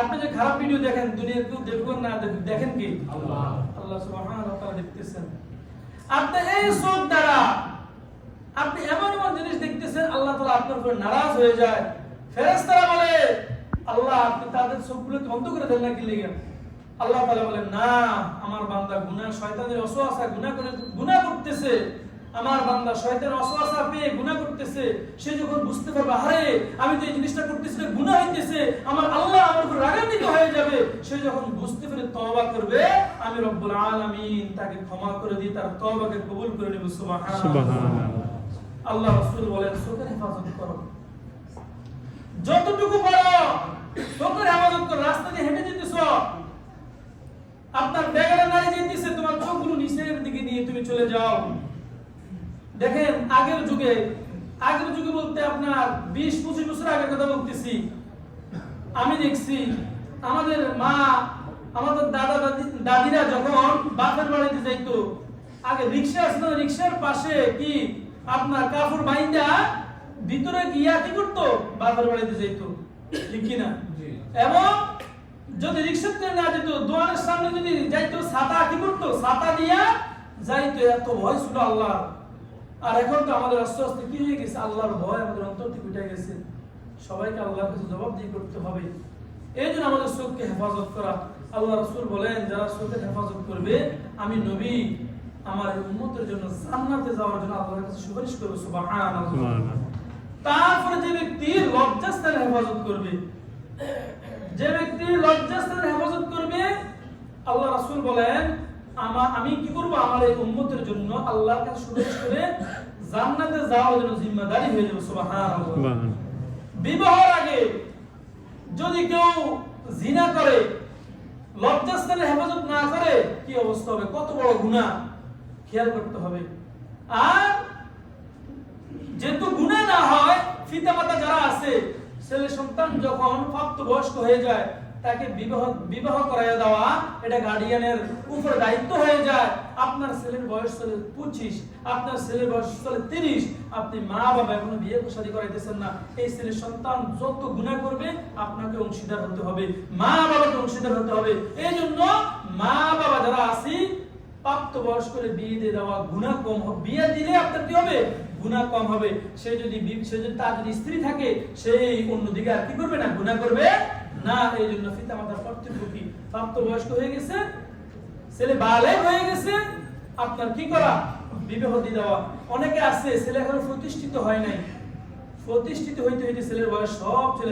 আপনি যে খারাপ ভিডিও দেখেন দুনিয়ার কেউ দেখবেন না দেখুন দেখেন কি? আল্লাহ। আল্লাহ সুবহানাহু ওয়া তাআলা দেখতেছেন। আপনি এই চোখ দ্বারা আপনি এমন এমন জিনিস দেখতেছেন আল্লাহ তাআলা আপনার উপর নারাজ হয়ে যায়। ফেরেশতারা বলে আল্লাহ আপনি তাদের চোখগুলোকে বন্ধ করে দেন না কি লেগে? আল্লাহ তাআলা বলেন না আমার বান্দা গুনাহ শয়তানের অসওয়াসা গুনাহ করে গুনাহ করতেছে। আমার বান্দা শয়তানের অসওয়াসা পেয়ে গুনাহ করতেছে সে যখন বুঝতে পারবে আরে আমি তো এই জিনিসটা করতেছি না গুনাহ হইতেছে আমার আল্লাহ আমার উপর রাগান্বিত হয়ে যাবে সে যখন বুঝতে পেরে তওবা করবে আমি রব্বুল আলামিন তাকে ক্ষমা করে দিয়ে তার তওবাকে কবুল করে নেব সুবহানাল্লাহ। সুবহানাল্লাহ। আল্লাহ রাসূল বলেন চোখের হেফাজত করো। যতটুকু পারো চোখের হেফাজত করো রাস্তা দিয়ে হেঁটে যেতেছ। আপনার ব্যাগের নারী যেতেছে তোমার চোখগুলো নিচের দিকে নিয়ে তুমি চলে যাও। দেখেন আগের যুগে আগের যুগে বলতে আপনার বিশ পঁচিশ বছর আগের কথা বলতেছি। আমি দেখছি আমাদের মা আমাদের দাদা দাদি দাদিরা যখন বাপের বাড়িতে যাইতো আগে রিক্সা আসতো রিক্সার পাশে কি আপনার কাপড় বাইন্দা ভিতরে গিয়া কি করতো? বাপের বাড়িতে যাইতো। ঠিক কি না? এবং যদি রিক্সাতে না যেত দোয়ানের সামনে যদি যাইতো ছাতা কি করতো? ছাতা দিয়া যাইতো এত ভয় ছিল আল্লাহ আর এখন তো আমাদের আস্তে আস্তে কি হয়ে গেছে? আল্লাহর ভয় আমাদের অন্তর থেকে উঠে গেছে। সবাইকে আল্লাহর কাছে জবাবদিহি করতে হবে। এই জন্য আমাদের চোখকে হেফাজত করা। আল্লাহ রসুল বলেন যারা চোখের হেফাজত করবে আমি নবী আমার এই উম্মতের জন্য জান্নাতে যাওয়ার জন্য আল্লাহর কাছে সুপারিশ করবে। সুবহানাল্লাহ। সুবহানাল্লাহ। তারপরে যে ব্যক্তি লজ্জাস্থানের হেফাজত করবে যে ব্যক্তি লজ্জাস্থানের হেফাজত করবে আল্লাহ রাসূল বলেন আমার আমি কি করব? আমার এই উম্মতের জন্য আল্লাহর কাছে সুপারিশ করে জান্নাতে যাওয়ার জন্য জিম্মাদারি হয়ে যাবে সুবহানাল্লাহ। বিবাহের আগে যদি কেউ জিনা করে লজ্জাস্থানের হেফাজত না করে কি অবস্থা হবে? কত বড় গুনাহ? খেয়াল করতে হবে। আর যেহেতু গুনাহ না হয় পিতামাতা যারা আছে ছেলে সন্তান যখন প্রাপ্তবয়স্ক হয়ে যায় তাকে বিবাহ বিবাহ করাইয়া দেওয়া, এটা গার্ডিয়ানের উপরে দায়িত্ব হয়ে যায়। আপনার ছেলের বয়স চলে পঁচিশ, আপনার ছেলের বয়স চলে তিরিশ, আপনি মা বাবা এখনও বিয়ে শাদী করাইতেছেন না। এই ছেলের সন্তান যত গুনাহ করবে, আপনাকে অংশীদার হতে হবে। মা বাবাকে অংশীদার হতে হবে। এই জন্য মা বাবা যারা আছি প্রাপ্ত বয়স করে বিয়ে দিয়ে দেওয়া গুণা কম হবে। বিয়ে দিলে আপনার কি হবে? গুণা কম হবে। সে যদি সে যদি, তার যদি স্ত্রী থাকে, সেই অন্যদিকে আর কি করবে না? গুণা করবে না এই জন্য পিতা মাতার কর্তব্য কি প্রাপ্ত বয়স্ক হয়ে গেছে, ছেলে বালে হয়ে গেছে, আপনার কি করা? বিবাহ দিয়ে দেওয়া। অনেকে আছে, ছেলে এখনও প্রতিষ্ঠিত হয় নাই। প্রতিষ্ঠিত হইতে হইতে ছেলের বয়স সব চলে